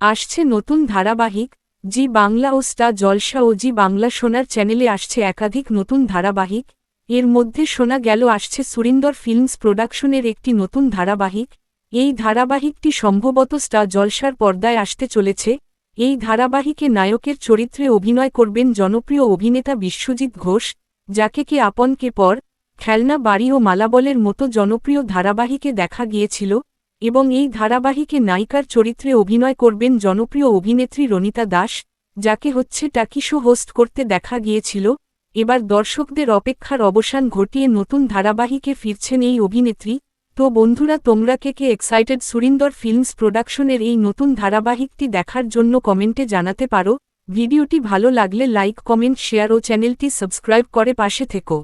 আসছে নতুন ধারাবাহিক, জি বাংলা ও স্টার জলসা ও জি বাংলা সোনার চ্যানেলে আসছে একাধিক নতুন ধারাবাহিক। এর মধ্যে শোনা গেল আসছে সুরিন্দর ফিল্মস প্রোডাকশনের একটি নতুন ধারাবাহিক। এই ধারাবাহিকটি সম্ভবত স্টার জলসার পর্দায় আসতে চলেছে। এই ধারাবাহিকে নায়কের চরিত্রে অভিনয় করবেন জনপ্রিয় অভিনেতা বিশ্বজিৎ ঘোষ, যাকে কে আপনকে পর, খেলনা বাড়ি ও মালাবলের মতো জনপ্রিয় ধারাবাহিকে দেখা গিয়েছিল। এবং এই ধারাবাহিকে নায়িকার চরিত্রে অভিনয় করবেন জনপ্রিয় অভিনেত্রী রনিতা দাস, যাকে হচ্ছে টাকি শো হোস্ট করতে দেখা গিয়েছিল। এবার দর্শকদের অপেক্ষার অবসান ঘটিয়ে নতুন ধারাবাহিকে ফিরছেন এই অভিনেত্রী। তো বন্ধুরা, তোমরা কে কে এক্সাইটেড সুরিন্দর ফিল্মস প্রোডাকশনের এই নতুন ধারাবাহিকটি দেখার জন্য কমেন্টে জানাতে পারো। ভিডিওটি ভালো লাগলে লাইক কমেন্ট শেয়ার ও চ্যানেলটি সাবস্ক্রাইব করে পাশে থেকো।